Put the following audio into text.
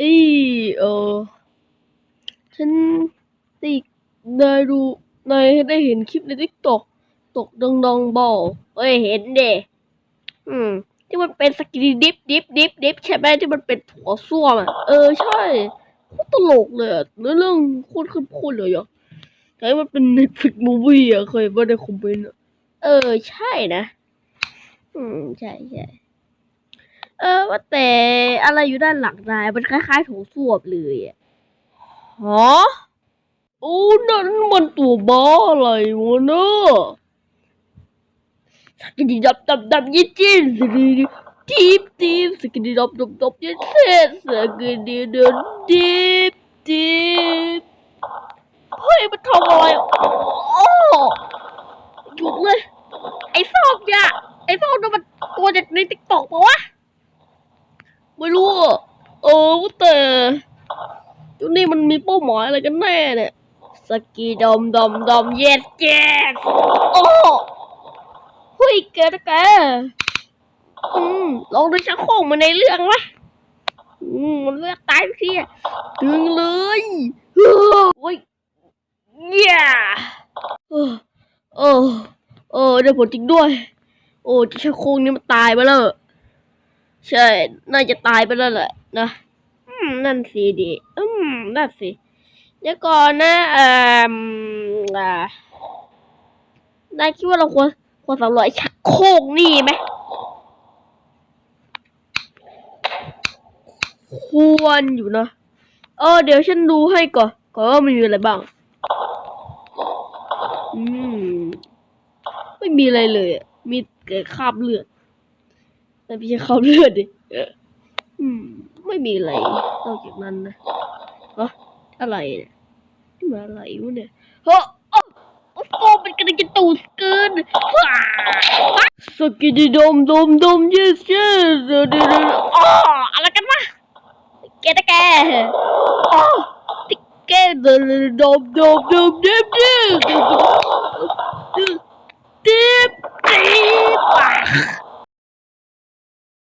อ้ยเออฉันได้ได้ดูนายได้เห็นคลิปในทิกตอกตกดองดองบอลเอ้ยเห็นเด้อืม ที่มันเป็นสกินดิฟดิฟดิฟดิฟใช่ไหมที่มันเป็นถั่วส้วมอะเออใช่โคตรตลกเลยอะเนื้อเรื่องโคตรขึ้นโคตรเลยอะแต่มันเป็น Netflix movie อะเคยว่าในคอมเมนต์เออใช่นะ อืม ใช่ใช่ เออว่าแต่อะไรอยู่ด้านหลังนายมันคล้ายๆโถส้วมเลยอะฮะโอ้นั่นมันตัวบ้าอะไรวะเนอะสกินดีดับดับดับยี่จีนสกินดีทีบทีบสกินดีดับดับดับยี่เซนสกินดีเดินทีบทีบเฮ้ยมันทำอะไรโอ้หยุดเลย ไอ้ซอกเนี่ยไอ้ซอกนั่นมันตัวจากในติ๊กต็อกปะวะ ไม่รู้อะเออว่า แต่จุดนี้มันมีเป้าหมายอะไรกันแน่เนี่ย สกีดอมดอมดอมเย็ดเจ็ดโอ้เฮ้ยแกนะแกอืมลองดูชักโครกมาในเรื่องวะอืมมันเลือกตายทุกทีอะดึงเลยเฮ้อโอ้ยเย้เออเออเออได้ผลจริงด้วย โอ้จ้าชักโครกนี่มันตายไปแล้วใช่ น่าจะตายไปแล้วแหละนะ มนั่นสิดิอืมนั่นสิเดี๋ยวก่อนนะเอ่ออ่านายคิดว่าเราควรควรสำรวจชักโครกนี่ไหมควรอยู่นะเออเดี๋ยวฉันดูให้ก่อนก่อนว่ามันมีอะไรบ้าง อืม ไม่มีอะไรเลยมีแต่คราบเลือดแต่ไม่ใช่คราบเลือดดิอืม ไม่มีอะไรนอกจากนั้นนะเนาะอะไรเนี่ยนี่มันอะไรวะเนี่ยเฮ้โอ้โอ้โฟมันกำลังจะตูดเกินสกิดดมดมดม yes yes เดี๋ยวเดเดี๋ยวอ๋ออะไรกันวะแกตะแกอ๋อติ๊กแกดมดมดมดมเด็บเด็บเด็